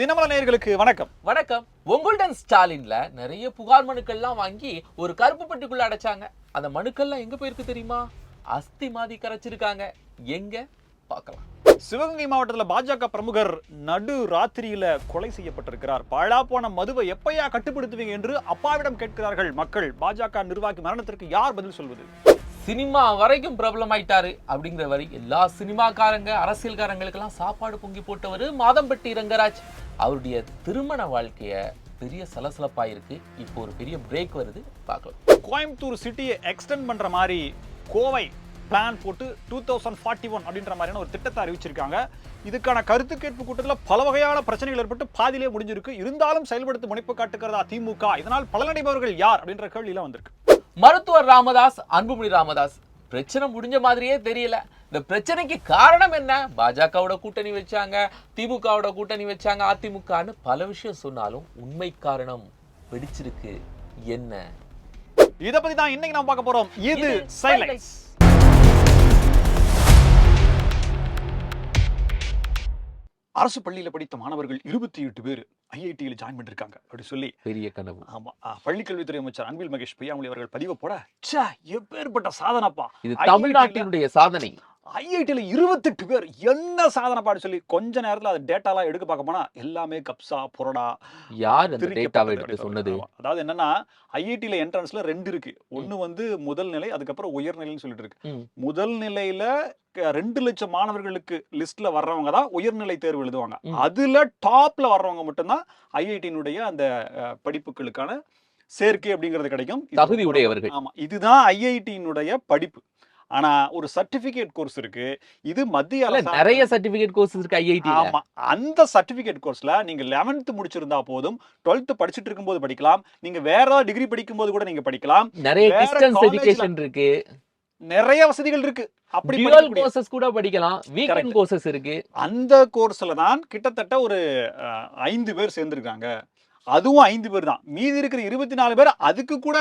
தினமல நேயர்களுக்கு வணக்கம். வணக்கம். உங்கள்டன் ஸ்டாலின்ல நிறைய புகார் மனுக்கள்லாம் வாங்கி ஒரு கருப்பு பெட்டிக்குள்ள அடைச்சாங்க. அந்த மனுக்கள்லாம் எங்க போயிருக்கு தெரியுமா? அஸ்தி மாதிரி கரைச்சிருக்காங்க. எங்க? பார்க்கலாம். சிவகங்கை மாவட்டத்தில் பாஜக பிரமுகர் நடு ராத்திரியில கொலை செய்யப்பட்டிருக்கிறார். பாழா போன மதுவை எப்பயா கட்டுப்படுத்துவீங்க என்று அப்பாவிடம் கேட்கிறார்கள் மக்கள். பாஜக நிர்வாகி மரணத்திற்கு யார் பதில் சொல்வது? சினிமா வரைக்கும் பிரபலமாயிட்டாரு அப்படிங்கிற வரை எல்லா சினிமாக்காரங்க அரசியல்காரங்களுக்கெல்லாம் சாப்பாடு பொங்கி போட்டவர் மாதம்பட்டி ரங்கராஜ். அவருடைய திருமண வாழ்க்கைய பெரிய சலசலப்பாயிருக்கு. இப்போ ஒரு பெரிய பிரேக் வருது. பார்க்கலாம். கோயம்புத்தூர் சிட்டியை எக்ஸ்டெண்ட் பண்ற மாதிரி கோவை பிளான் போட்டு டூ தௌசண்ட் ஃபார்ட்டி ஒன் அப்படின்ற மாதிரியான ஒரு திட்டத்தை அறிவிச்சிருக்காங்க. இதுக்கான கருத்து கேட்பு கூட்டத்தில் பல வகையான பிரச்சனைகள் ஏற்பட்டு பாதியிலே முடிஞ்சிருக்கு. இருந்தாலும் செயல்படுத்த முனைப்பு காட்டுகிறதா திமுக? இதனால் பலனடைபவர்கள் யார் அப்படின்ற கேள்வியெல்லாம் வந்திருக்கு. மருத்துவர் ராமதாஸ் அன்புமணி ராமதாஸ் பிரச்சனை முடிஞ்ச மாதிரியே தெரியல. இந்த பிரச்சனைக்கு காரணம் என்ன? பாஜகவோட கூட்டணி வச்சாங்க திமுகவோட கூட்டணி வச்சாங்க அதிமுகன்னு பல விஷயம் சொன்னாலும் உண்மை காரணம் வெடிச்சிருக்கு என்ன? இத பத்தி தான் இன்னைக்கு நம்ம பார்க்க போறோம். இது இது சைலன்ஸ் அரசு பள்ளியில படித்த மாணவர்கள் இருபத்தி எட்டு பேர். ஐஐடியில் ஜாயின் பண்ணிருக்காங்க அப்படி சொல்லி. பெரிய கனவு. ஆமா பள்ளிக்கல்வித்துறை அமைச்சர் அன்பில் மகேஷ் பொய்யாமொழி அவர்கள் பதிவு போட ச்சே எப்பேற்பட்ட சாதனைப்பா. இது தமிழ்நாட்டினுடைய சாதனை. ஐஐடியில் இருபத்தெட்டு பேர் என்ன சாதனைப்பாடு சொல்லி கொஞ்ச நேரத்துல அது டேட்டாலாம் எடுக்க பார்க்க போனா எல்லாமே கப்சா புரடா யார் அந்த டேட்டாவை எடுத்து. சொன்னது. அதாவது என்னன்னா ஐஐடில என்ட்ரன்ஸ்ல ரெண்டு இருக்கு. ஒன்னு வந்து முதல் நிலை அதுக்கப்புறம் உயர்நிலைன்னு சொல்லிட்டு இருக்கு. முதல் நிலையில ரெண்டு லட்சம் மாணவர்களுக்கு லிஸ்ட்ல வர்றவங்க தான் உயர்நிலை தேர்வு எழுதுவாங்க. அதுல டாப்ல வர்றவங்க மட்டும்தான் ஐஐடியினுடைய அந்த படிப்புகளுக்கான சேர்க்கை அப்படிங்கிறது கிடைக்கும். தகுதி உடையவர்கள். ஆமா. இதுதான் ஐஐடியினுடைய படிப்பு. ஆனா ஒரு சர்டிபிகேட் கோர்ஸ் இருக்கு. இது மத்திய நிறைய சர்டிபிகேட் கோர்ஸ் இருக்கு ஐஐடி ஆமா. அந்த சர்டிபிகேட் கோர்ஸ்ல நீங்க 11th முடிச்சிருந்தா போதும். 12th படிச்சிட்டு இருக்கும்போது படிக்கலாம். நீங்க வேற ஏதாவது டிகிரி படிக்கும்போது கூட நீங்க படிக்கலாம். நிறைய டிஸ்டன்ஸ் எஜுகேஷன் இருக்கு. நிறைய வசதிகள் இருக்கு. அப்படி கோர்சஸ் கூட படிக்கலாம். வீக்கெண்ட். கோர்சஸ் இருக்கு. அந்த கோர்ஸ்ல தான் கிட்டத்தட்ட ஒரு ஐந்து பேர் சேர்ந்திருக்காங்க. அதுவும் ஐந்து பேர் தான். மீதி இருக்கிற இருபத்தி நாலு பேர் அதுக்கு கூட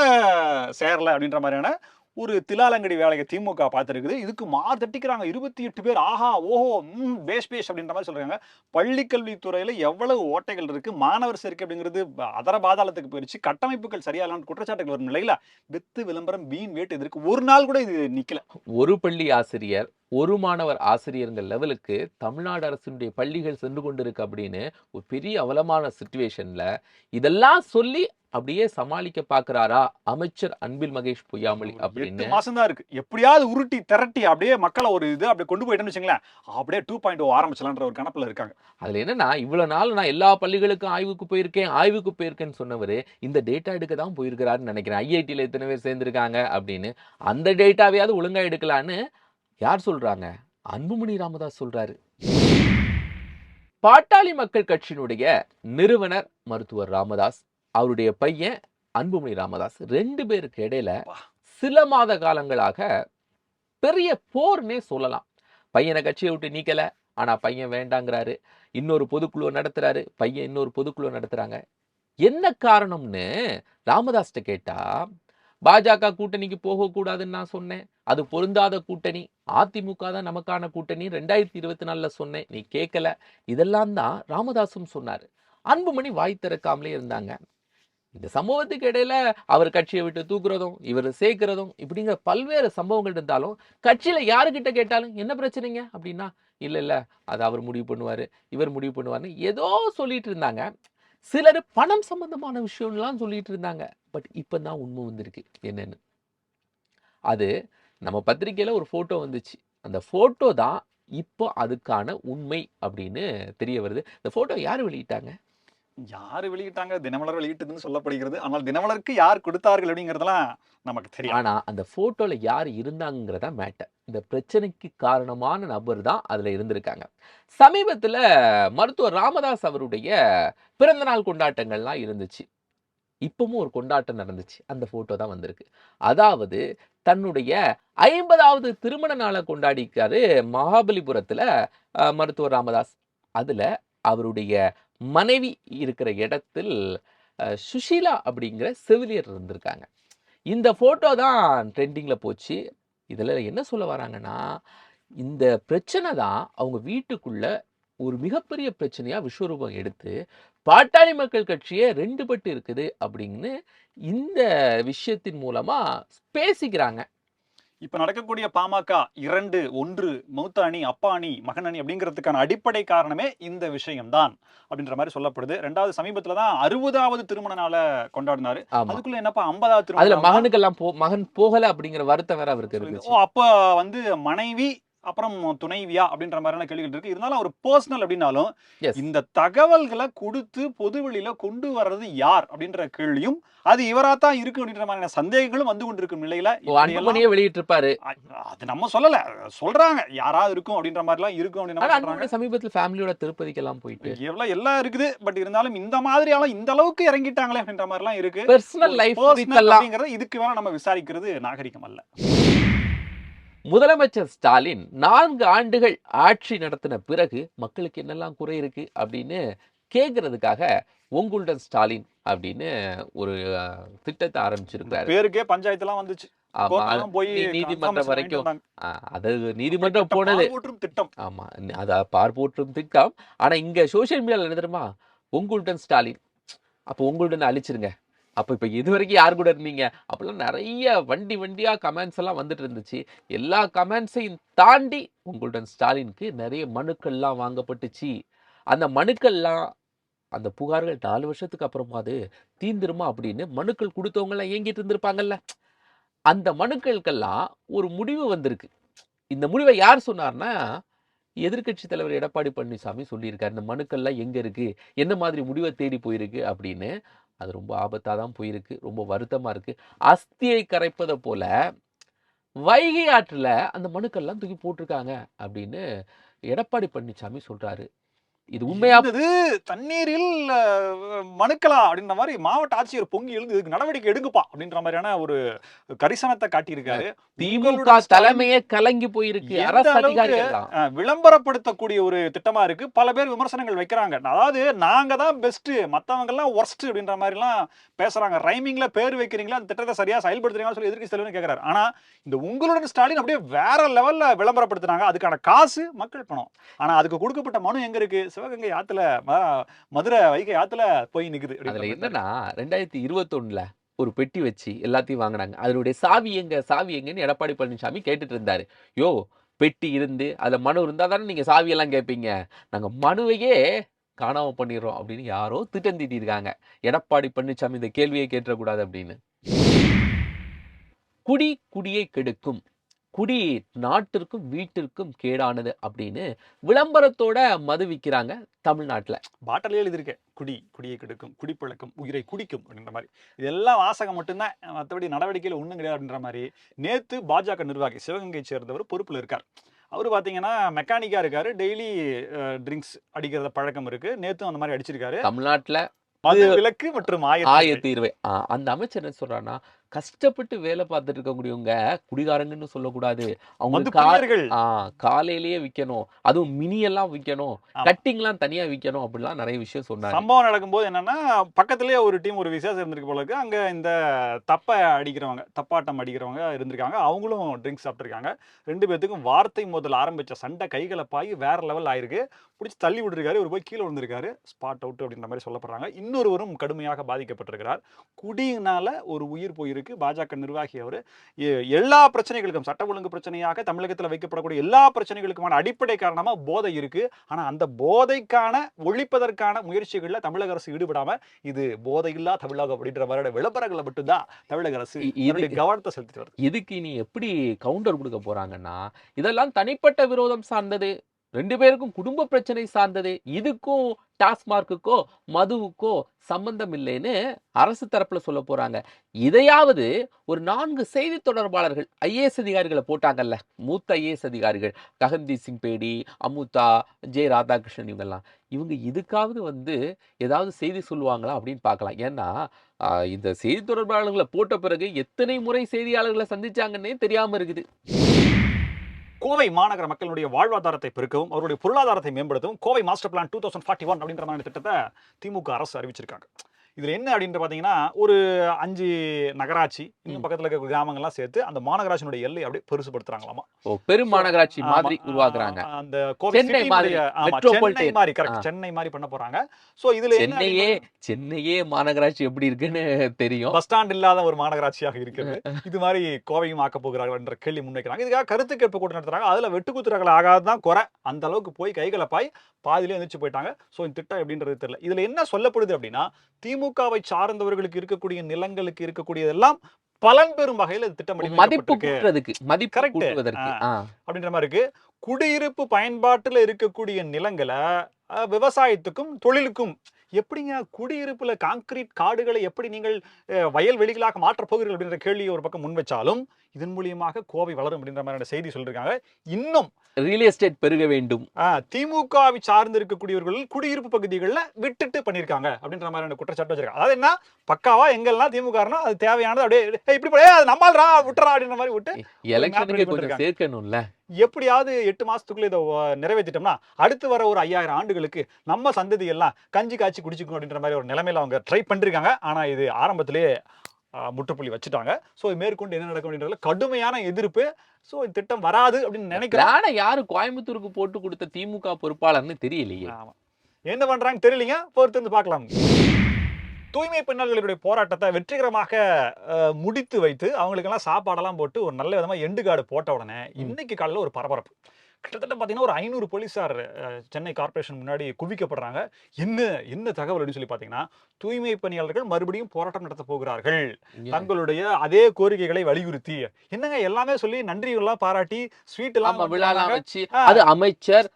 சேரல அப்படின்ற மாதிரியான ஒரு திலாலங்கடி வேலையை திமுக பார்த்துருக்குது. இதுக்கு மார் தட்டிக்கிறாங்க. இருபத்தி எட்டு பேர் ஆஹா ஓஹோ ம் பேஷ் பேஷ் அப்படின்ற மாதிரி சொல்கிறாங்க பள்ளிக்கல்வித்துறையில் எவ்வளவு ஓட்டைகள் இருக்குது மாணவர் சேர்க்கை அப்படிங்கிறது அதர பாதாளத்துக்கு போயிடுச்சு கட்டமைப்புகள் சரியா குற்றச்சாட்டுகள் வரும் நிலையில வித்து விளம்பரம் வீண் வேட்டு இதற்கு ஒரு நாள் கூட இது நிற்கல ஒரு பள்ளி ஆசிரியர் ஒரு மாணவர் ஆசிரியருங்க லெவலுக்கு தமிழ்நாடு அரசினுடைய பள்ளிகள் சென்று கொண்டிருக்கு அப்படின்னு ஒரு பெரிய அவலமான சுச்சுவேஷனில் இதெல்லாம் சொல்லி அப்படியே சமாளிக்க பாக்குறாரா அமைச்சர் அன்பில் மகேஷ் பொய்யாமொழி அப்படின்னு? மாசம் தான் இருக்கு. எப்படியாவது உருட்டி திரட்டி அப்படியே மக்களை ஒரு இது அப்படியே கொண்டு போயிட்டேன்னு வச்சுங்களேன் அப்படியே டூ பாயிண்ட் ஓ ஆரம்பிச்சலான்ற ஒரு கணப்புல இருக்காங்க. அதுல என்னன்னா இவ்வளவு நாள் நான் எல்லா பள்ளிகளுக்கும் ஆய்வுக்கு போயிருக்கேன் ஆய்வுக்கு போயிருக்கேன்னு சொன்னவர் இந்த டேட்டா எடுக்க தான் போயிருக்கிறாருன்னு நினைக்கிறேன். ஐஐடியில் எத்தனை பேர் சேர்ந்திருக்காங்க அப்படின்னு. அந்த டேட்டாவையாவது ஒழுங்கா எடுக்கலான்னு யார் சொல்றாங்க? அன்புமணி ராமதாஸ் சொல்றாரு. பாட்டாளி மக்கள் கட்சியினுடைய நிறுவனர் மருத்துவர் ராமதாஸ். அவருடைய பையன் அன்புமணி ராமதாஸ். ரெண்டு பேருக்கு இடையில. சில மாத காலங்களாக பெரிய போர்னே சொல்லலாம். பையனை கட்சியை விட்டு நீக்கல. ஆனா பையன் வேண்டாங்கிறாரு. இன்னொரு பொதுக்குழு நடத்துறாரு. பையன் இன்னொரு பொதுக்குழு நடத்துறாங்க. என்ன காரணம்னு ராமதாஸ்கிட்ட கேட்டா பாஜக கூட்டணிக்கு போகக்கூடாதுன்னு நான் சொன்னேன். அது பொருந்தாத கூட்டணி. அதிமுக தான் நமக்கான கூட்டணி. ரெண்டாயிரத்தி இருபத்தி நாலுல சொன்னேன். நீ கேட்கல இதெல்லாம் தான் ராமதாசும் சொன்னாரு. அன்புமணி வாய் திறக்காமலே இருந்தாங்க. இந்த சம்பவத்துக்கு இடையில அவர் கட்சியை விட்டு தூக்குறதும் இவர் சேர்க்கிறதும் இப்படிங்கிற பல்வேறு சம்பவங்கள் இருந்தாலும் கட்சியில யாருக்கிட்ட கேட்டாலும் என்ன பிரச்சனைங்க அப்படின்னா இல்ல இல்ல அது அவர் முடிவு பண்ணுவாரு இவர் முடிவு பண்ணுவாருன்னு ஏதோ சொல்லிட்டு இருந்தாங்க. சிலர் பணம் சம்பந்தமான விஷயம்லாம் சொல்லிட்டு இருந்தாங்க. பட் இப்போ தான் உண்மை வந்திருக்கு. என்னன்னு? அது நம்ம பத்திரிக்கையில ஒரு போட்டோ வந்துச்சு. அந்த போட்டோ தான் இப்போ அதுக்கான உண்மை அப்படின்னு தெரிய வருது. இந்த போட்டோ யார் வெளியிட்டாங்க? யார் வெளியிட்டாங்க? தினமலர் வெளியிட்டதுன்னு சொல்லப்படுகிறது. ஆனால் தினமலருக்கு யார் கொடுத்தார்கள் அப்படிங்கிறதெல்லாம் நமக்கு தெரியும் ஆனால் அந்த ஃபோட்டோவில் யார் இருந்தாங்கிறத மேட்டர் இந்த பிரச்சனைக்கு காரணமான நபர் தான் அதில் இருந்திருக்காங்க. சமீபத்தில் மருத்துவர் ராமதாஸ் அவருடைய பிறந்தநாள் கொண்டாட்டங்கள்லாம் இருந்துச்சு. இப்பவும் ஒரு கொண்டாட்டம் நடந்துச்சு. அந்த ஃபோட்டோ தான் வந்திருக்கு. அதாவது தன்னுடைய ஐம்பதாவது திருமண நாளை கொண்டாடிக்காரு மகாபலிபுரத்தில் மருத்துவர் ராமதாஸ். அதில் அவருடைய மனைவி இருக்கிற இடத்தில் சுஷீலா அப்படிங்கிற செவிலியர் இருந்திருக்காங்க. இந்த ஃபோட்டோ தான் ட்ரெண்டிங்கில் போச்சு. இதில் என்ன சொல்ல வராங்கன்னா இந்த பிரச்சனை தான் அவங்க வீட்டுக்குள்ள ஒரு மிகப்பெரிய பிரச்சனையாக விஸ்வரூபம் எடுத்து பாட்டாளி மக்கள் கட்சியே ரெண்டு பட்டு இருக்குது அப்படின்னு இந்த விஷயத்தின் மூலமாக பேசிக்கிறாங்க. இப்ப நடக்கக்கூடிய பாமக இரண்டு ஒன்று மூத்த அணி அப்பா அணி மகன் அணி அப்படிங்கிறதுக்கான அடிப்படை காரணமே இந்த விஷயம்தான் அப்படின்ற மாதிரி சொல்லப்படுது. ரெண்டாவது சமீபத்துல தான் அறுபதாவது திருமண நாளை கொண்டாடினாரு அதுக்குள்ள என்னப்பா ஐம்பதாவது திருமணம் மகனுக்கெல்லாம் போ மகன் போகல அப்படிங்கிற வருத்தம் வேற அவருக்கு ஓ அப்ப வந்து மனைவி அப்புறம் துணைவியா அப்படின்ற மாதிரியான கேள்விகள் இருக்கு. இருந்தாலும் அவர் பர்சனல் அப்படின்னாலும். இந்த தகவல்களை கொடுத்து பொதுவெளியில கொண்டு வர்றது யார் அப்படின்ற கேள்வியும் அது இவராத்தான் இருக்கு அப்படின்ற மாதிரியான சந்தேகங்களும் வந்து கொண்டிருக்கும் நிலையில வெளியிட்டு இருப்பாரு அது நம்ம சொல்லல. சொல்றாங்க. யாராவது இருக்கும் அப்படின்ற மாதிரி எல்லாம் இருக்கும் அப்படின்னு சமீபத்துல ஃபேமிலியோட திருப்பதிக்கெல்லாம் போயிட்டு. எவ்வளவு எல்லாம் இருக்குது. பட் இருந்தாலும் இந்த மாதிரி ஆளா இந்த அளவுக்கு இறங்கிட்டாங்களே அப்படின்ற மாதிரி எல்லாம் இருக்கு பர்சனல் லைஃப் இதுக்கு வேணா நம்ம விசாரிக்கிறது நாகரிகம் அல்ல. முதலமைச்சர் ஸ்டாலின் நான்கு ஆண்டுகள் ஆட்சி நடத்தின பிறகு மக்களுக்கு என்னெல்லாம் குறை இருக்கு அப்படின்னு கேட்கறதுக்காக உங்களுடன் ஸ்டாலின் அப்படின்னு ஒரு திட்டத்தை ஆரம்பிச்சிருக்காரு பேருக்கே பஞ்சாயத்து எல்லாம் வந்துச்சு நீதிமன்றம் வரைக்கும். வாங்கிட்டு அஹ், அது நீதிமன்றம். போனது. திட்டம். ஆமா அத பார்ப்போற்றும் திட்டம். ஆனா இங்க சோஷியல் மீடியால என்ன தெரியுமா? உங்களுடன் ஸ்டாலின். அப்போ உங்களுடன் அழிச்சிருங்க. அப்போ இப்போ இது வரைக்கும் யார் கூட இருந்தீங்க? அப்போல்லாம் நிறைய வண்டி வண்டியாக கமெண்ட்ஸ் எல்லாம் வந்துட்டு இருந்துச்சு. எல்லா கமெண்ட்ஸையும் தாண்டி உங்களுடன் ஸ்டாலினுக்கு நிறைய மனுக்கள்லாம் வாங்கப்பட்டுச்சு. அந்த மனுக்கள்லாம் அந்த புகார்கள் நாலு வருஷத்துக்கு அப்புறமாவது தீந்துருமா அப்படின்னு மனுக்கள் கொடுத்தவங்கள்லாம் ஏங்கிட்டு இருந்திருப்பாங்கல்ல. அந்த மனுக்களுக்கெல்லாம் ஒரு முடிவு வந்திருக்கு. இந்த முடிவை யார் சொன்னார்னா எதிர்க்கட்சி தலைவர் எடப்பாடி பழனிசாமி சொல்லியிருக்காரு. இந்த மனுக்கள்லாம் எங்கே இருக்குது என்ன மாதிரி முடிவை தேடி போயிருக்கு அப்படின்னு அது ரொம்ப ஆபத்தாக தான் போயிருக்கு ரொம்ப வருத்தமாக இருக்குது அஸ்தியை கரைப்பதை போல் வைகை ஆற்றில் அந்த மனுக்கள்லாம் தூக்கி போட்டிருக்காங்க அப்படின்னு எடப்பாடி பழனிசாமி சொல்கிறாரு இது உண்மையா? தண்ணீரில் மனுக்கலாம் அப்படின்ற மாதிரி மாவட்ட ஆட்சியர் பொங்கி எழுந்து இதுக்கு நடவடிக்கை எடுங்கப்பா அப்படின்ற மாதிரியான ஒரு கரிசனத்தை காட்டியிருக்காரு. திமுக தலைமையே கலங்கி போயிருக்கு விளம்பரப்படுத்தக்கூடிய ஒரு திட்டமா இருக்கு. பல பேர் விமர்சனங்கள் வைக்கிறாங்க. அதாவது நாங்க தான் பெஸ்ட் மத்தவங்க எல்லாம் ஒர்ஸ்ட் அப்படின்ற மாதிரி எல்லாம் பேசுறாங்க. ரைமிங்ல பேர் வைக்கிறீங்களா? அந்த திட்டத்தை சரியா செயல்படுத்துறீங்கன்னு சொல்லி எதிர்க்கட்சி தலைவர் கேக்குறாரு. ஆனா இந்த உங்களுடன் ஸ்டாலின் அப்படியே வேற லெவல்ல விளம்பரப்படுத்துனாங்க அதுக்கான காசு மக்கள் பணம். ஆனா அதுக்கு கொடுக்கப்பட்ட மனு எங்க இருக்கு? சிவகங்கை ஆத்துல மதுரை வைகை ஆத்துல போய் நிக்குது அதுல என்னன்னா ரெண்டாயிரத்தி இருபத்தொன்னுல ஒரு பெட்டி வச்சு எல்லாத்தையும் வாங்கினாங்க. அதனுடைய சாவி எங்க சாவி எங்கன்னு எடப்பாடி பழனிசாமி கேட்டுட்டு இருந்தாரு. யோ பெட்டி இருந்து அதுல மனு இருந்தா தானே நீங்க சாவி எல்லாம் கேட்பீங்க நாங்க மனுவையே காணாம பண்ணிடுறோம் அப்படின்னு யாரோ திட்டம் தீட்டியிருக்காங்க. எடப்பாடி பழனிசாமி இந்த கேள்வியை கேட்டக்கூடாது அப்படின்னு. குடி குடியை கெடுக்கும். குடி நாட்டிற்கும் வீட்டிற்கும் கேடானது அப்படின்னு விளம்பரத்தோட மது விக்கிறாங்க தமிழ்நாட்டுல. பாட்டிலே எழுதியிருக்கேன். குடி குடியை கெடுக்கும் குடிப்பழக்கம் உயிரை குடிக்கும் அப்படின்ற மாதிரி. இதெல்லாம் வாசகம் மட்டும்தான். மற்றபடி நடவடிக்கையில் ஒன்றும் கிடையாது அப்படின்ற மாதிரி. நேத்து பாஜக நிர்வாகி சிவகங்கை சேர்ந்தவர் பொறுப்புல இருக்கார். அவர் பார்த்தீங்கன்னா மெக்கானிக்கா இருக்காரு. டெய்லி ட்ரிங்க்ஸ் அடிக்கிறத பழக்கம் இருக்கு. நேத்தும் அந்த மாதிரி அடிச்சிருக்காரு. தமிழ்நாட்டுல மது விலக்கு மற்றும் ஆயத்த ஆய தீர்வை அந்த அமைச்சர் என்ன சொல்றான்னா கஷ்டப்பட்டு வேலை பார்த்துட்டு இருக்கக்கூடியவங்க குடிகாரங்கன்னு சொல்லக்கூடாது. அவங்க கா பிரியர்கள் ஆ காலையிலேயே விற்கணும் அதுவும் மினி எல்லாம் விற்கணும் ஆமா. கட்டிங்லாம் தனியா விற்கணும் அப்படிலாம் நிறைய விஷயம் சொன்னாங்க சம்பவம் நடக்கும்போது என்னன்னா பக்கத்துலயே ஒரு டீம் ஒரு விசேஷம் இருந்திருக்கு போல இருக்கு. அங்க இந்த தப்பை அடிக்கிறவங்க தப்பாட்டம் அடிக்கிறவங்க இருந்திருக்காங்க. அவங்களும் ட்ரிங்க்ஸ் சாப்பிட்டுருக்காங்க. ரெண்டு பேத்துக்கும் வார்த்தை முதல்ல ஆரம்பிச்ச சண்டை கைகலப்பாகி வேற லெவல் ஆயிருக்கு. பிடிச்சி தள்ளி விட்டுருக்காரு. ஒரு போய் கீழே விழுந்திருக்காரு. ஸ்பாட் அவுட் அப்படின்ற மாதிரி சொல்லப்படுறாங்க. இன்னொருவரும் கடுமையாக பாதிக்கப்பட்டிருக்கிறார். குடியினால ஒரு உயிர் போயிருக்கு பாஜக நிர்வாகி அவர். எல்லா பிரச்சனைகளுக்கும் சட்ட ஒழுங்கு பிரச்சனையாக தமிழகத்தில் வைக்கப்படக்கூடிய எல்லா பிரச்சனைகளுக்குமான அடிப்படை காரணமா போதை இருக்கு. ஆனா அந்த போதைக்கான ஒழிப்பதற்கான முயற்சிகள்ல தமிழக அரசு ஈடுபடாம இது போதையில்லா தமிழகம் அப்படின்ற மாதிரியான விளம்பரங்களை மட்டும்தான் தமிழக அரசு கவனத்தை செலுத்திட்டு வருது. இதுக்கு நீ எப்படி கவுண்டர் கொடுக்க போறாங்கன்னா இதெல்லாம் தனிப்பட்ட விரோதம் சார்ந்தது. ரெண்டு பேருக்கும் குடும்ப பிரச்சனை சார்ந்தது இதுக்கும் டாஸ்மார்க்குக்கோ மதுவுக்கோ சம்பந்தம் இல்லைன்னு அரசு தரப்புல சொல்ல போறாங்க. இதையாவது ஒரு நான்கு செய்தி தொடர்பாளர்கள் ஐஏஎஸ் அதிகாரிகளை போட்டாங்கல்ல? மூத்த ஐஏஎஸ் அதிகாரிகள் ககன்தீப் சிங் பேடி அமுதா ஜெய ராதாகிருஷ்ணன் இவங்கெல்லாம். இவங்க இதுக்காவது வந்து ஏதாவது செய்தி சொல்லுவாங்களா அப்படின்னு பார்க்கலாம். ஏன்னா இந்த செய்தி தொடர்பாளர்களை போட்ட பிறகு எத்தனை முறை செய்தியாளர்களை சந்திச்சாங்கன்னே தெரியாம இருக்குது. கோவை மாநகர மக்களுடைய வாழ்வாதாரத்தை பெருக்கவும் அவருடைய பொருளாதாரத்தை மேம்படுத்தவும் Kovai master plan two thousand forty one அப்படின்ற மாதிரி திட்டத்தை திமுக அரசு அறிவிச்சிருக்காங்க. இதுல என்ன அப்படின்ட்டு பாத்தீங்கன்னா ஒரு அஞ்சு நகராட்சி இன்னும். பக்கத்துல இருக்க கிராமங்கள்லாம் சேர்த்து அந்த மாநகராட்சியினுடைய எல்லை அப்படியே பெருசுபடுத்துறாங்களாமா ஓ பெரும் மாநகராட்சி மாதிரி. உருவாக்குறாங்க. அந்த சென்னை மாதிரி. சென்னை மாதிரி கரெக்ட். சென்னை மாதிரி பண்ண போறாங்க. சோ இதுல சென்னையே சென்னையே மாநகராட்சி எப்படி இருக்குன்னு தெரியும். பஸ் ஸ்டாண்ட் இல்லாத ஒரு மாநகராட்சியாக இருக்கிறது இது மாதிரி கோவையும் ஆக்க போகிறார்கள் என்ற கேள்வி முன்வைக்கிறாங்க. இதுக்காக கருத்து கேட்பு கூட்டம் நடத்துறாங்க. அதுல வெட்டுக்குத்துறகள் ஆகாதான் குறை. அந்த அளவுக்கு போய் கைகலப்பாய் பாதியிலே எந்திரிச்சு போயிட்டாங்க. சோ இந்த திட்டம் எப்படின்றது தெரியல. இதுல என்ன சொல்லப்படுது அப்படின்னா திமுகவை சார்ந்தவர்களுக்கு இருக்கக்கூடிய நிலங்களுக்கு இருக்கக்கூடியதெல்லாம் பலன் பெறும் வகையில் மதிப்பு கூட்டுறதுக்கு. அப்படின்ற மாதிரி இருக்கு. குடியிருப்பு பயன்பாட்டுல இருக்கக்கூடிய நிலங்களை விவசாயத்துக்கும் தொழிலுக்கும் எப்படிங்க குடியிருப்புல கான்கிரீட் காடுகளை எப்படி நீங்கள் வயல்வெளிகளாக மாற்றப் போகிறீர்கள் அப்படின்ற கேள்வியை ஒரு பக்கம் முன் வச்சாலும் இதன் மூலியமாக கோவை வளரும் அப்படின்ற மாதிரியான செய்தி சொல்லியிருக்காங்க இன்னும் ரியல் எஸ்டேட் பெருக வேண்டும். திமுகவை சார்ந்து இருக்கக்கூடியவர்கள் குடியிருப்பு பகுதிகளில் விட்டுட்டு பண்ணியிருக்காங்க அப்படின்ற மாதிரியான குற்றச்சாட்டு வச்சிருக்காங்க. அதாவது என்ன? பக்காவா எங்கெல்லாம் திமுக அது தேவையானது அப்படியே "ஏய், இப்படி அது நம்மால்ரா விட்டுறா அப்படின்ற மாதிரி விட்டு எலெக்ஷனுக்கு கொஞ்சம். சேர்க்கணும்ல. எப்படியாவது எட்டு மாசத்துக்குள்ள இதை நிறைவேற்றிட்டோம்னா அடுத்து வர ஒரு ஐயாயிரம் ஆண்டுகளுக்கு நம்ம சந்ததி எல்லாம் கஞ்சி காய்ச்சி குடிச்சுக்கணும் அப்படின்ற மாதிரி ஒரு நிலைமையில அவங்க ட்ரை பண்ணிருக்காங்க. ஆனா இது ஆரம்பத்திலேயே முற்றுப்புள்ளி வச்சுட்டாங்க. ஸோ மேற்கொண்டு என்ன நடக்கும் அப்படின்றதுல கடுமையான எதிர்ப்பு. ஸோ இந்த திட்டம் வராது அப்படின்னு நினைக்கிறேன் பிளான யாரு கோயம்புத்தூருக்கு போட்டு கொடுத்த திமுக பொறுப்பாளர்னு தெரியலையே. ஆமா. என்ன பண்றாங்க தெரியலீங்க. பொறுத்து வந்து பார்க்கலாம். தூய்மை பெண்ணாளர்களுடைய போராட்டத்தை வெற்றிகரமாக முடித்து வைத்து அவங்களுக்கெல்லாம் சாப்பாடெல்லாம் போட்டு ஒரு நல்ல விதமா எண்டு கார்டு போட்ட உடனே இன்னைக்கு காலையில ஒரு பரபரப்பு. கிட்டத்தட்ட பார்த்தீங்கன்னா ஒரு ஐநூறு போலீஸார் சென்னை கார்ப்பரேஷன் முன்னாடி குவிக்கப்படுறாங்க. என்ன என்ன தகவல் அப்படின்னு சொல்லி பார்த்தீங்கன்னா தூய்மை பணியாளர்கள் மறுபடியும் போராட்டம் நடத்த போகிறார்கள். தங்களுடைய அதே கோரிக்கைகளை வலியுறுத்தி. என்னங்க எல்லாமே சொல்லி நன்றி எல்லாம் பாராட்டி ஸ்வீட் எல்லாம் விழாலாம். வச்சு. அது அமைச்சர்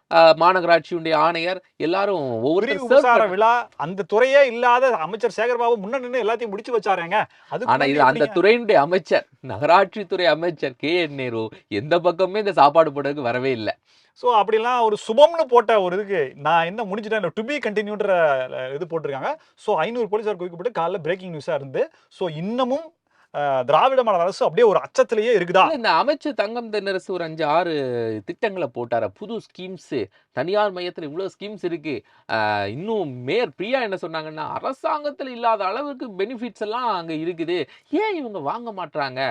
மாநகராட்சியுடைய ஆணையர் எல்லாரும் ஒவ்வொருத்தர் உபசார விழா அந்த துறையே இல்லாத அமைச்சர் சேகர்பாபு முன்ன நின்று எல்லாத்தையும் முடிச்சு வச்சாருங்க. அது ஆனா இது அந்த துறையினுடைய அமைச்சர் நகராட்சி துறை அமைச்சர் கே என் நேரு எந்த பக்கமே இந்த சாப்பாடு போடுறதுக்கு வரவே இல்லை. ஸோ அப்படிலாம் ஒரு சுபம்னு போட்ட ஒரு இதுக்கு நான் என்ன முடிஞ்சிட்டேன் டு பி கண்டினியூன்ற இது போட்டிருக்காங்க. ஸோ ஐநூறு போலீஸார் குவிக்கப்பட்டு காலைல பிரேக்கிங் நியூஸாக இருந்து ஸோ இன்னமும் திராவிட மாடல் அரசு அப்படியே ஒரு அச்சத்திலேயே இருக்குதா? இந்த அமைச்சர் தங்கம் தென்னரசு ஒரு அஞ்சு ஆறு திட்டங்களை போட்டார? புது ஸ்கீம்ஸ் தனியார் மையத்தில் இவ்வளோ ஸ்கீம்ஸ் இருக்கு. இன்னும் மேயர் பிரியா என்ன சொன்னாங்கன்னா அரசாங்கத்தில் இல்லாத அளவுக்கு பெனிஃபிட்ஸ் எல்லாம் அங்கே இருக்குது. ஏன் இவங்க வாங்க மாட்றாங்க?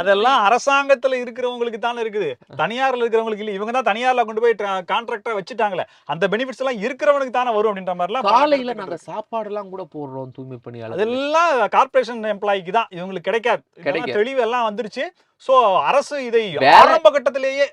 அதெல்லாம் அரசாங்கத்துல இருக்கிறவங்களுக்கு தானே இருக்குது. தனியார்ல இருக்கிறவங்களுக்கு இல்ல. இவங்க தான் தனியார்ல கொண்டு போய் கான்ட்ராக்டா வச்சுட்டாங்களே. அந்த பெனிஃபிட்ஸ் எல்லாம் இருக்கிறவனுக்கு தானே வரும் அப்படின்ற மாதிரி எல்லாம் காலையில நாங்க சாப்பாடு எல்லாம் கூட போடுறோம் தூய்மை பணியாளர் அதெல்லாம் கார்ப்பரேஷன் எம்ப்ளாய்க்கு தான். இவங்களுக்கு கிடைக்காது. தெளிவு எல்லாம் வந்துருச்சு. சோ அரசு இதை ஆரம்ப கட்டத்திலேயே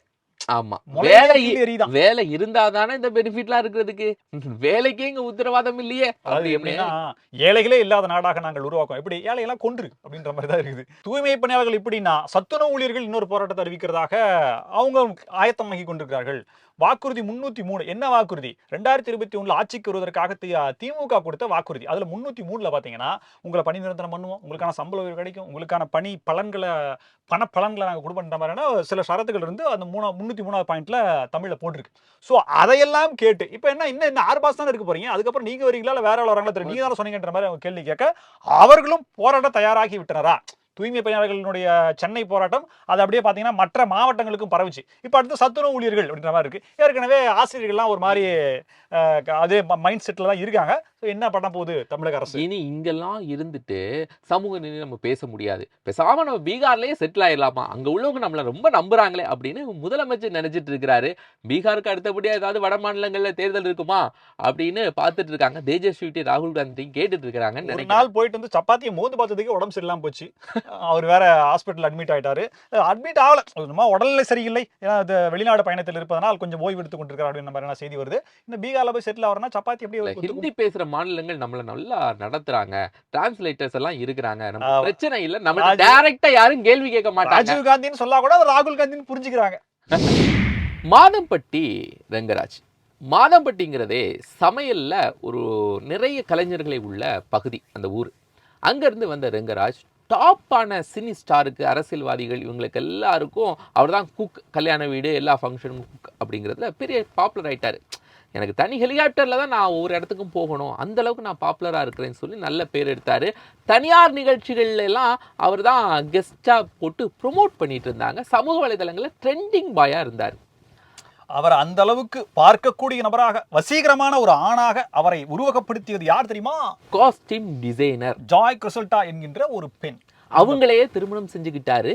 ஆமா. வேலை. வேலை இருந்தா தானே இந்த பெனிஃபிட்லாம் இருக்கிறதுக்கு? வேலைக்கே இங்க உத்தரவாதம் இல்லையே. அப்படி எப்படின்னா ஏழைகளே இல்லாத நாடாக நாங்கள் உருவாக்கும். எப்படி? ஏழையெல்லாம் கொன்று அப்படின்ற மாதிரி தான் இருக்குது. தூய்மை பணியாளர்கள் எப்படின்னா சத்துணவு ஊழியர்கள் இன்னொரு போராட்டத்தை அறிவிக்கிறதாக அவங்க ஆயத்தமாகி கொண்டிருக்கிறார்கள். வாக்குறுதி முன்னூத்தி மூணு. என்ன வாக்குறுதி? ரெண்டாயிரத்தி இருபத்தி ஒண்ணுல ஆட்சிக்கு வருவதற்காக திமுக கொடுத்த வாக்குறுதி. அதுல முன்னூத்தி மூணுல பாத்தீங்கன்னா உங்களை பணி நிரந்தரம் பண்ணுவோம். உங்களுக்கான சம்பள உயர்வு கிடைக்கும். உங்களுக்கான பணி பலன்களை பண பலன்களை நாங்கள் கொடுப்போன்ற மாதிரியான சில ஷரத்துகள் இருந்து அந்த மூணா முன்னூத்தி மூணாவது பாயிண்ட்ல தமிழ்ல போட்டிருக்கு. ஸோ அதையெல்லாம் கேட்டு இப்போ என்ன இன்னும் என்ன ஆறு பாஸ் தானே இருக்க போறீங்க? அதுக்கப்புறம் நீங்க வரீங்களா? இல்ல வேற ஆள் வராங்களா? தெரியும் நீங்க தானே சொன்னீங்கன்ற மாதிரி அவங்க கேள்வி கேட்க அவர்களும் போராட்ட தயாராகி விட்டனரா? தூய்மை பணியாளர்களுடைய சென்னை போராட்டம் அது அப்படியே பார்த்தீங்கன்னா மற்ற மாவட்டங்களுக்கும் பரவுச்சு. இப்போ அடுத்து சத்துணவு ஊழியர்கள் அப்படின்ற மாதிரி இருக்குது ஏற்கனவே ஆசிரியர்கள்லாம் ஒரு மாதிரி அதே மைண்ட் செட்டில் தான் இருக்காங்க. என்ன பண்ண போகுது தமிழக அரசு? இனி இங்கெல்லாம் இருந்துட்டு சமூக நீதி நம்ம பேச முடியாது. பேசாம நம்ம பீகார்லயே செட்டில் ஆயிடலாமா? அங்க உள்ளவங்க நம்மள ரொம்ப நம்புறாங்களே அப்படின்னு முதலமைச்சர் நினைச்சிட்டு இருக்கிறாரு. பீகாருக்கு அடுத்தபடியா ஏதாவது வட மாநிலங்கள்ல தேர்தல் இருக்குமா? அப்படின்னு பார்த்துட்டு இருக்காங்க. தேஜஸ்வி ராகுல் காந்தி கேட்டுட்டு இருக்கிறாங்கன்னு ஒரு நாள் போயிட்டு வந்து சப்பாத்தியை மோந்து பார்த்ததுக்கு உடம்பு சரியில்லாம போச்சு. அவர் வேற ஹாஸ்பிட்டல் அட்மிட் ஆயிட்டாரு. அட்மிட் ஆகல. சும்மா உடல்நிலை சரியில்லை. ஏன்னா வெளிநாடு பயணத்தில் இருப்பதனால் கொஞ்சம் ஓய்வு எடுத்து கொண்டிருக்காரு அப்படின்ற மாதிரியான செய்தி வருது. இந்த பீகார்ல போய் செட்டில் ஆகிறனா சப்பாத்தி அப்படியே ஹிந்தி பேசுற மாநிலங்கள் நம்மள நல்லா நடத்துறாங்க. டிரான்ஸ்லேட்டர்ஸ் எல்லாம் இருக்கிறாங்க. நம்ம. பிரச்சனை இல்ல. நம்ம டைரக்டா யாரும் கேள்வி கேட்க மாட்டாங்க. ராஜீவ் காந்தின்னு சொல்லா கூட ராகுல் காந்தின்னு புரிஞ்சுக்கிறாங்க. மாதம்பட்டி ரெங்கராஜ். மாதம்பட்டிங்கிறதே சமையல்ல ஒரு நிறைய கலைஞர்களை உள்ள பகுதி அந்த ஊர். அங்கேருந்து வந்த ரெங்கராஜ் டாப்பான சினி ஸ்டாருக்கு அரசியல்வாதிகள் இவங்களுக்கு எல்லாருக்கும் அவர் தான் குக் கல்யாண வீடு எல்லா ஃபங்க்ஷனும் குக் அப்படிங்கிறதுல பெரிய பாப்புலர் ஆயிட்டாரு. எனக்கு தனி ஹெலிகாப்டரில் தான் நான் ஒவ்வொரு இடத்துக்கும் போகணும். அந்த அளவுக்கு நான் பாப்புலராக இருக்கிறேன்னு சொல்லி நல்ல பேர் எடுத்தார். தனியார் நிகழ்ச்சிகள்ல எல்லாம் அவர் தான் கெஸ்டாக போட்டு ப்ரொமோட் பண்ணிட்டு இருந்தாங்க. சமூக வலைதளங்களில் ட்ரெண்டிங் பாயாக இருந்தார். அவர் அந்த அளவுக்கு பார்க்கக்கூடிய நபராக வசீகரமான ஒரு ஆணாக அவரை உருவகப்படுத்தியது யார் தெரியுமா? காஸ்டியூம் டிசைனர் ஜாய் கிறிசல்டா என்கின்ற ஒரு பெண். அவங்களையே திருமணம் செஞ்சுக்கிட்டாரு.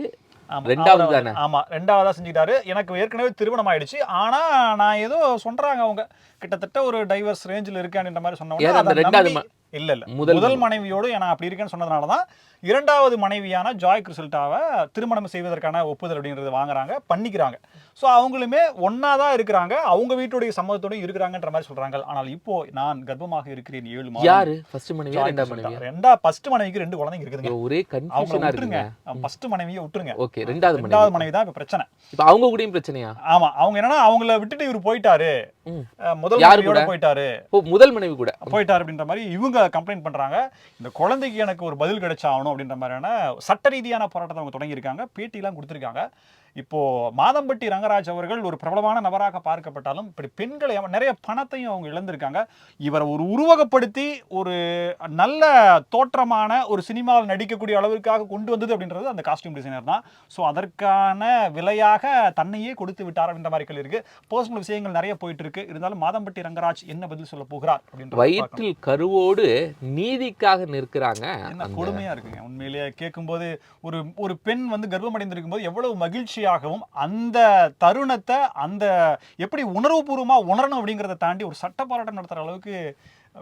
ரெண்டாவது அவரை- தானே? ஆமா ரெண்டாவதா செஞ்சுக்கிட்டாரு எனக்கு ஏற்கனவே திருமணம் ஆயிடுச்சு ஆனா நான் ஏதோ சொல்றாங்க அவங்க. கிட்டத்தட்ட ஒரு டைவர்ஸ் ரேஞ்சில் இருக்கேன்ற மாதிரி சொன்ன உடனே யார் அந்த அதை ரெண்டாவது நம்பி- இல்ல இல்ல. முதல் முதல் மனைவியோடு நான் அப்படி இருக்கேன்னு சொன்னதுனால தான் இரண்டாவது மனைவியான ஜாய் கிறிசல்டாவை திருமணம் செய்வதற்கான ஒப்புதல் அப்படின்றது வாங்குறாங்க பண்ணிக்கிறாங்க. ஸோ அவங்களுமே ஒன்றா தான் இருக்கிறாங்க. அவங்க வீட்டுடைய சம்மதத்தோடய இருக்கிறாங்கன்ற மாதிரி சொல்றாங்க. ஆனால் இப்போ நான் கர்ப்பமாக இருக்கிறேன் ஏழு மாதம். யாரு? ஃபர்ஸ்ட் மனைவியா ஜாய் ரெண்டாம். மனைவியா? ரெண்டா ஃபர்ஸ்ட் மனைவிக்கு ரெண்டு குழந்தைங்க இருக்குதுங்க. ஒரே கன்ஃபியூஷனா இருக்குங்க ஃபர்ஸ்ட் மனைவியை விட்டுருங்க. ஓகே ரெண்டாவது ரெண்டாவது மனைவி. மனைவி தான் இப்ப பிரச்சனை. இப்ப அவங்க கூடயும் பிரச்சனையா? ஆமா அவங்க என்னன்னா அவங்கள விட்டுட்டு இவர் போயிட்டாரு. முதல் மனைவியோட? போயிட்டாரு. முதல் மனைவி கூட. போயிட்டாரு அப்படின்ற மாதிரி இவங்க கம்ப்ளைண்ட் பண்றாங்க. இந்த குழந்தைக்கு எனக்கு ஒரு பதில் கிடைச்சாகணும். அப்படின்ற மாதிரியான சட்ட ரீதியான போராட்டத்தை அவங்க தொடங்கியிருக்காங்க. பேட்டிலாம் கொடுத்துருக்காங்க. இப்போ மாதம்பட்டி ரங்கராஜ் அவர்கள் ஒரு பிரபலமான நபராக பார்க்கப்பட்டாலும் இப்படி பெண்களை நிறைய பணத்தையும் அவங்க இழந்திருக்காங்க. இவரை ஒரு உருவகப்படுத்தி ஒரு நல்ல தோற்றமான ஒரு சினிமாவில் நடிக்கக்கூடிய அளவிற்காக கொண்டு வந்தது அப்படின்றது அந்த காஸ்டியூம் டிசைனர் தான். ஸோ அதற்கான விலையாக தன்னையே கொடுத்து விட்டார் அப்படின்ற மாதிரி இருக்கு. பர்சனல் விஷயங்கள் நிறைய போயிட்டு இருக்கு. இருந்தாலும் மாதம்பட்டி ரங்கராஜ் என்ன பதில் சொல்ல போகிறார் அப்படின்ற வயிற்றில் கருவோடு நீதிக்காக நிற்கிறாங்க கொடுமையா இருக்குங்க. உண்மையிலேயே கேட்கும்போது ஒரு ஒரு பெண் வந்து கர்ப்பம் அடைந்திருக்கும் போது எவ்வளவு மகிழ்ச்சியாகவும் அந்த தருணத்தை அந்த எப்படி உணர்வுபூர்வமா உணரணும் அப்படிங்கிறத தாண்டி ஒரு சட்ட போராட்டம் நடத்துற அளவுக்கு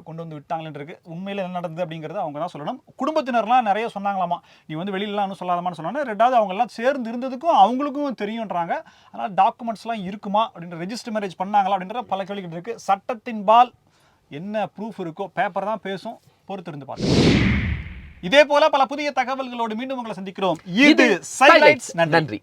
கொண்டு வந்து விட்டாங்களேன்னு இருக்கு. உண்மையில என்ன நடந்தது அப்படிங்கறத அவங்க தான் சொல்லணும். குடும்பத்தினர்லாம் நிறைய சொன்னாங்களாமா நீ வந்து வெளியிலலாம் ஒன்றும் சொல்லாதமான்னு சொன்னாங்க ரெண்டாவது அவங்க எல்லாம் சேர்ந்து இருந்ததுக்கும் அவங்களுக்கும் தெரியுன்றாங்க அதனால டாக்குமெண்ட்ஸ்லாம் இருக்குமா? அப்படின்ற ரெஜிஸ்டர் மேரேஜ் பண்ணாங்களா அப்படின்ற பல கேள்விகள் இருக்கு. சட்டத்தின்பால் என்ன ப்ரூஃப் இருக்கோ பேப்பர் தான் பேசும். பொறுத்திருந்து பார்க்கலாம் இதே போல பல புதிய தகவல்களோடு மீண்டும் உங்களை சந்திக்கிறோம். இது நன்றி.